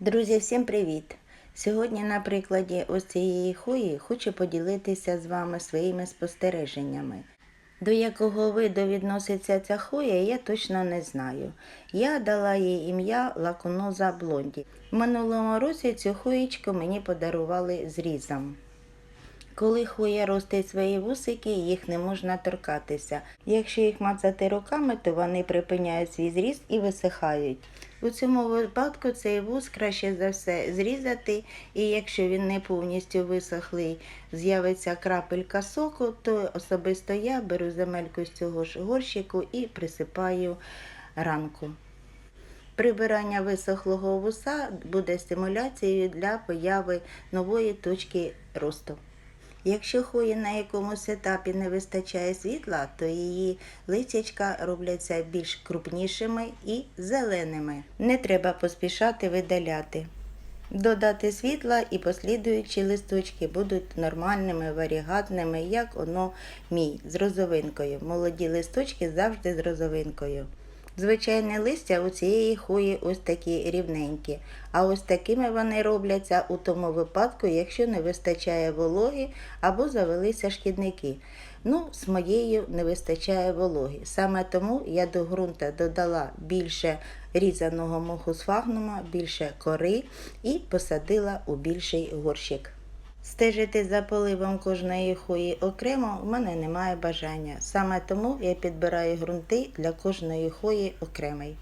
Друзі, всім привіт! Сьогодні на прикладі ось цієї хої хочу поділитися з вами своїми спостереженнями. До якого виду відноситься ця хоя, я точно не знаю. Я дала їй ім'я Лакуноза Блонді. В минулому році цю хоєчку мені подарували зрізом. Коли хуя ростить свої вусики, їх не можна торкатися. Якщо їх мацати руками, то вони припиняють свій зріст і висихають. У цьому випадку цей вуз краще за все зрізати, і якщо він не повністю висохлий, з'явиться крапелька соку, то особисто я беру земельку з цього ж горщику і присипаю ранку. Прибирання висохлого вуса буде стимуляцією для появи нової точки росту. Якщо хої на якомусь етапі не вистачає світла, то її листячка робляться більш крупнішими і зеленими. Не треба поспішати видаляти. Додати світла і послідуючі листочки будуть нормальними, варігатними, як оно мій, з розовинкою. Молоді листочки завжди з розовинкою. Звичайне листя у цієї хої ось такі рівненькі, а ось такими вони робляться у тому випадку, якщо не вистачає вологи або завелися шкідники. Ну, з моєю не вистачає вологи. Саме тому я до ґрунта додала більше різаного моху сфагнума, більше кори і посадила у більший горщик. Стежити за поливом кожної хої окремо в мене немає бажання. Саме тому я підбираю ґрунти для кожної хої окремий.